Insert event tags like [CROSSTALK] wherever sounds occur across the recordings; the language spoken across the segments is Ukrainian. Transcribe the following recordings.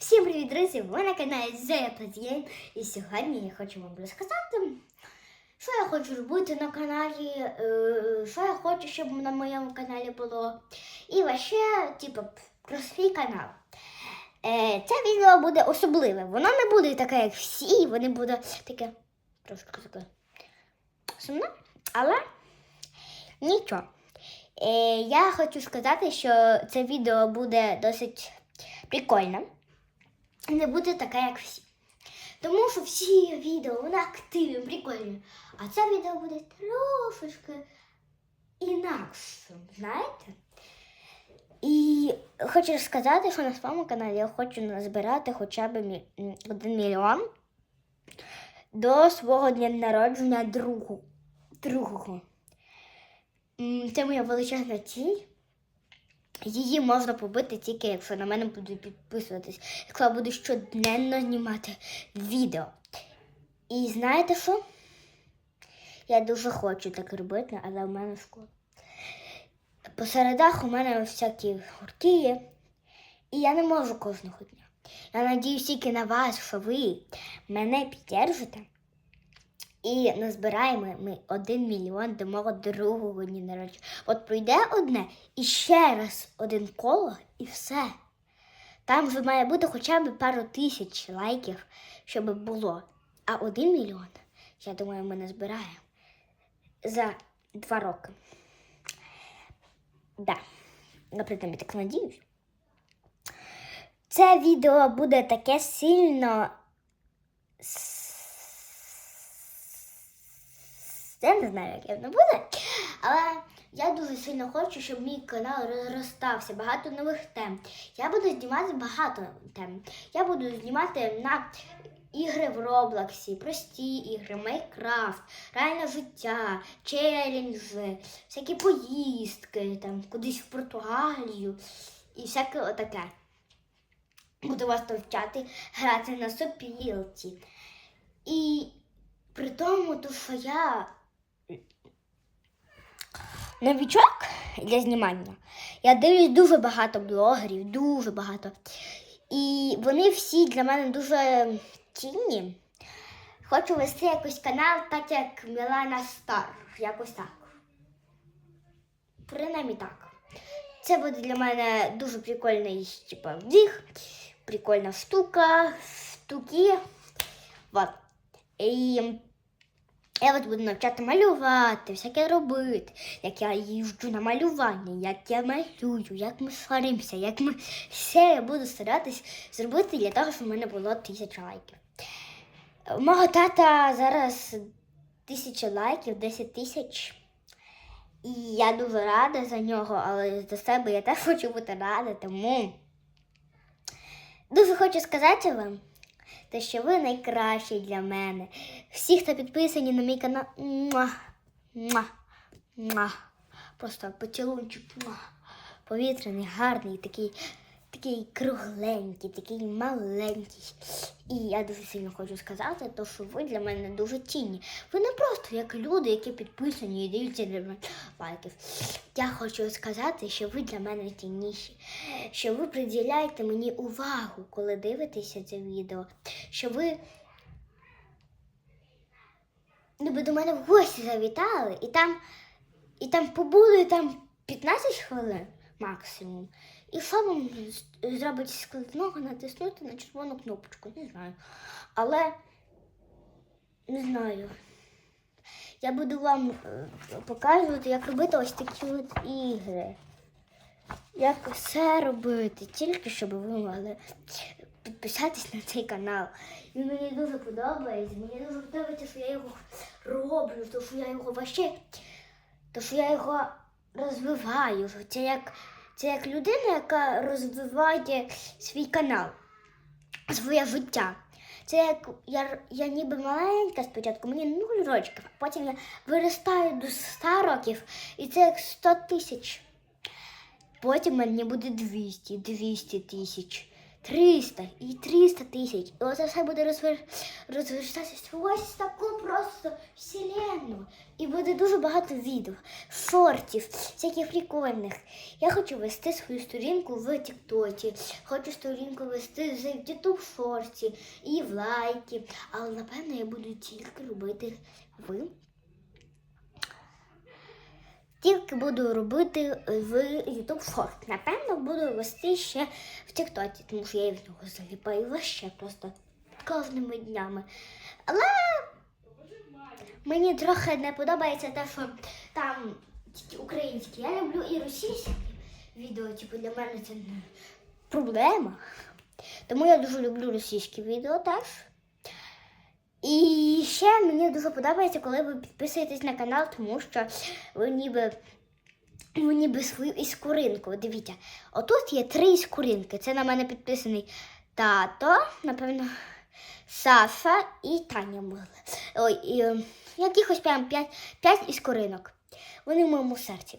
Всім привіт, друзі! Ви на каналі Зоя Плазєн. І сьогодні я хочу вам розказати, що я хочу робити на каналі, е, що я хочу, щоб на моєму каналі було. І вообще, типу, про свій канал. Е, Це відео буде особливе. Воно не буде таке, як всі, воно буде таке трошки таке сумне, але нічого. Е, Я хочу сказати, що це відео буде досить прикольне. Не буде таке, як всі. Тому що всі відео вони активні, прикольні. А це відео буде трошечки інакшим, знаєте? І хочу сказати, що на своєму каналі я хочу назбирати хоча б один мільйон до свого дня народження другу, другого. Це моя величезна ціль. Її можна побити тільки, якщо на мене будуть підписуватись, якщо я буду щоденно знімати відео. І знаєте що? Я дуже хочу так робити, але в мене школа. По середах у мене всякі гурти є, і я не можу кожного дня. Я надіюсь тільки на вас, що ви мене підтримуєте. І назбираємо ми один мільйон до мого другого дня народження. От пройде одне і ще раз один коло, і все. Там вже має бути хоча б пару тисяч лайків, щоб було. А один мільйон, я думаю, ми назбираємо за два роки. Да. Наприклад, я так надіюсь. Це відео буде таке сильно. Я не знаю, яке воно буде. Але я дуже сильно хочу, щоб мій канал розростався, багато нових тем. Я буду знімати багато тем. Я буду знімати на ігри в Роблоксі, прості ігри, Майнкрафт, реальне життя, челенджі, всякі поїздки, там, кудись в Португалію і всяке отаке. Буду вас навчати грати на сопілці. І при тому, то, що я новічок для знімання. Я дивлюсь дуже багато блогерів, дуже багато. І вони всі для мене дуже цінні. Хочу вести якийсь канал, так як Мілана Стар. Якось так. Принаймні так. Це буде для мене дуже прикольний типа, вдих, прикольна штука, штуки. Вот. І я вас буду навчати малювати, всяке робити, як я їжджу на малювання, як я малюю, як ми сваримося, як ми все я буду старатись зробити для того, щоб в мене було тисяча лайків. Мого тата зараз тисяча лайків, 10 тисяч. І я дуже рада за нього, але за себе я теж хочу бути рада, тому дуже хочу сказати вам те, що ви найкращі для мене. Всі, хто підписані на мій канал, муа, муа, муа. просто поцілунчик, муа. повітряний, гарний, такий, такий кругленький, такий маленький. І я дуже сильно хочу сказати, то, що ви для мене дуже цінні. Ви не просто як люди, які підписані і дивляться для мене лайків. Я хочу сказати, що ви для мене цінніші, що ви приділяєте мені увагу, коли дивитеся це відео, що ви ніби до мене в гості завітали, і там, і там побули там 15 хвилин максимум. І що вам зробить складного натиснути на червону кнопочку? Не знаю. Але не знаю. Я буду вам е, показувати, як робити ось такі от ігри. Як все робити, тільки щоб ви могли підписатись на цей канал. Він мені дуже подобається. Мені дуже подобається, що я його роблю, то що я його вообще, то що я його розвиваю. Це як, це як людина, яка розвиває свій канал, своє життя. Це як я, я ніби маленька спочатку, мені 0 років, а потім я виростаю до 100 років, і це як 100 тисяч. Потім мені буде 200, 200 тисяч, 300 і 300 тисяч. І оце все буде розвер... розвертатися ось таку просто вселенну. І буде дуже багато відео, шортів, всяких прикольних. Я хочу вести свою сторінку в Тіктоці, хочу сторінку вести в Ютуб шорті і в лайки. Але напевно я буду тільки робити в тільки буду робити в YouTube Short. Напевно, буду вести ще в TikTok, тому що я в нього заліпаю ще просто кожними днями. Але мені трохи не подобається те, що там українські. Я люблю і російські відео, типу для мене це не проблема. Тому я дуже люблю російські відео теж. І ще мені дуже подобається, коли ви підписуєтесь на канал, тому що ви ніби, ви ніби свою іскоринку. Дивіться, отут є три іскоринки. Це на мене підписаний тато, напевно, Саша і Таня були. Ой, і, е, якихось прям п'ять іскоринок. Вони в моєму серці.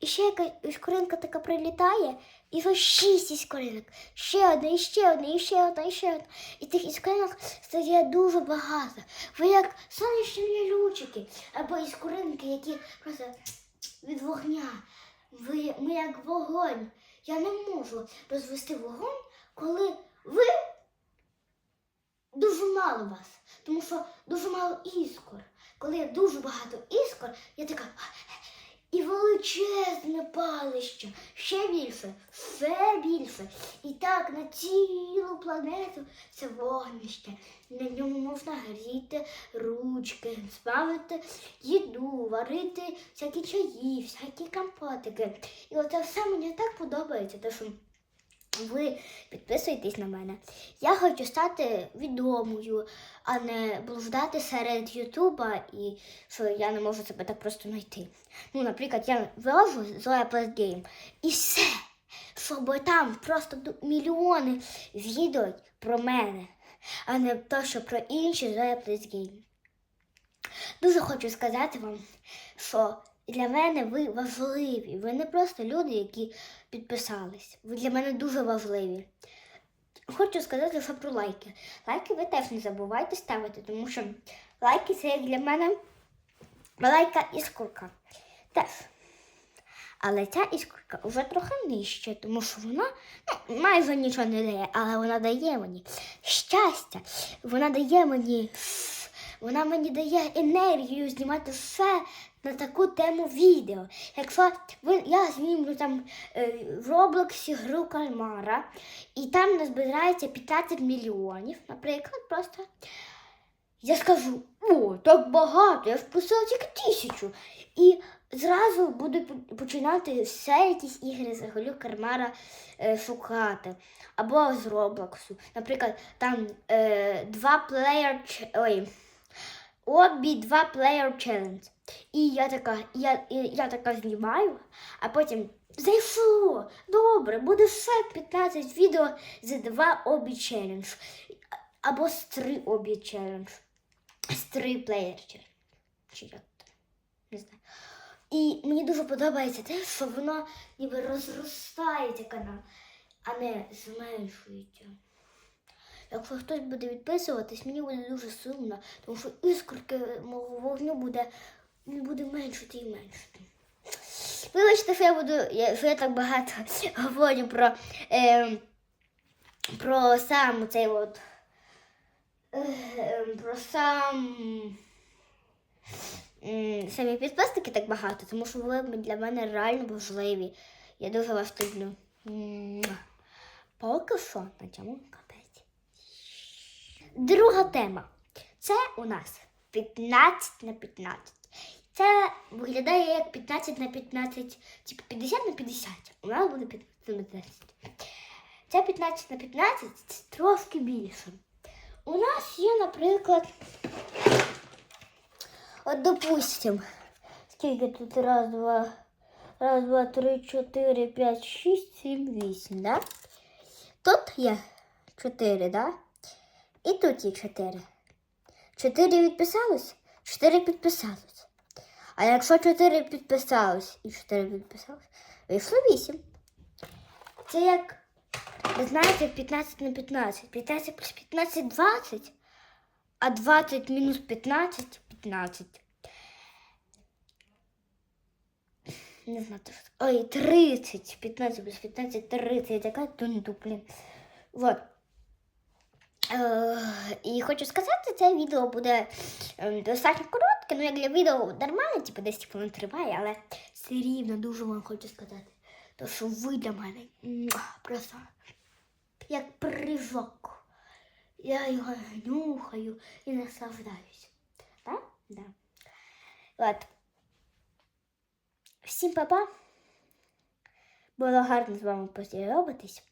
І ще якась іскоринка така прилітає, і ось шість іскоринок. Ще одна, і ще одна, і ще одна, і ще одна. І тих іскоринок стає дуже багато. Ви як сонячні лючики, або іскоринки, які просто від вогня. Ви, ми як вогонь. Я не можу розвести вогонь, коли ви дуже мало вас. Тому що дуже мало іскор. Коли дуже багато іскор, я така. І величезне палище, ще більше, ще більше. І так на цілу планету це вогнище. На ньому можна гріти ручки, спавити їду, варити всякі чаї, всякі компотики. І оце все мені так подобається, що ви підписуєтесь на мене. Я хочу стати відомою, а не блуждати серед Ютуба і що я не можу себе так просто знайти. Ну, наприклад, я Zoya Plus Game і все, щоб там просто мільйони відео про мене, а не то, що про інші Plus Game. Дуже хочу сказати вам, що для мене ви важливі. Ви не просто люди, які підписались. Ви для мене дуже важливі. Хочу сказати, що про лайки. Лайки ви теж не забувайте ставити, тому що лайки це як для мене велика іскорка. Теж. Але ця іскорка вже трохи нижче, тому що вона ну, майже нічого не дає, але вона дає мені щастя. Вона дає мені, вона мені дає енергію знімати все на таку тему відео. Якщо ви, я знімлю там е, в Роблоксі гру кальмара, і там назбирається 15 мільйонів, наприклад, просто. Я скажу, о, так багато, я вписала тільки тисячу. І зразу буду починати все якісь ігри з Голю Кармара е, шукати. Або з Роблоксу. Наприклад, там е, два плеєр, ой, обі два плеєр челендж. І я така, я, я така знімаю, а потім зайшло. Добре, буде ще 15 відео з два обі челендж. Або з три обі челендж. З три плеєр челендж. Чи як там? Не знаю. І мені дуже подобається те, що воно ніби розростається канал, а не зменшується. Якщо хтось буде відписуватись, мені буде дуже сумно, тому що іскорки мого вогню буде, буде меншити і меншити. Вибачте, що я буду, що я так багато [LAUGHS] говорю про, е, про сам цей от. е, про сам. м, Самі підписники так багато, тому що ви для мене реально важливі. Я дуже вас люблю. Поки що на цьому. Друга тема. Це у нас 15 на 15. Це виглядає як 15 на 15, типу 50 на 50. У нас буде 15 на 15. Це 15 на 15 це трошки більше. У нас є, наприклад, от допустим, скільки тут раз, два, раз, два, три, чотири, п'ять, шість, сім, вісім, да? Тут є 4, да? І тут є 4. 4 відписалось, 4 підписалось. А якщо 4 підписалось і 4 підписалось, вийшло 8. Це як Ви знаєте, 15 на 15. 15 плюс 15 20. А 20 мінус 15 15. Не знаю, що. Ой, 30. 15 плюс 15 30. Яка тунду, блін. Вот. Е, і хочу сказати, це відео буде ем, достатньо коротке, ну як для відео нормально, типу 10 хвилин триває, але все рівно дуже вам хочу сказати. То що ви для мене просто як прижок. Я його нюхаю і наслаждаюсь. Так? Да. От. Всім па-па. Було гарно з вами познайомитись.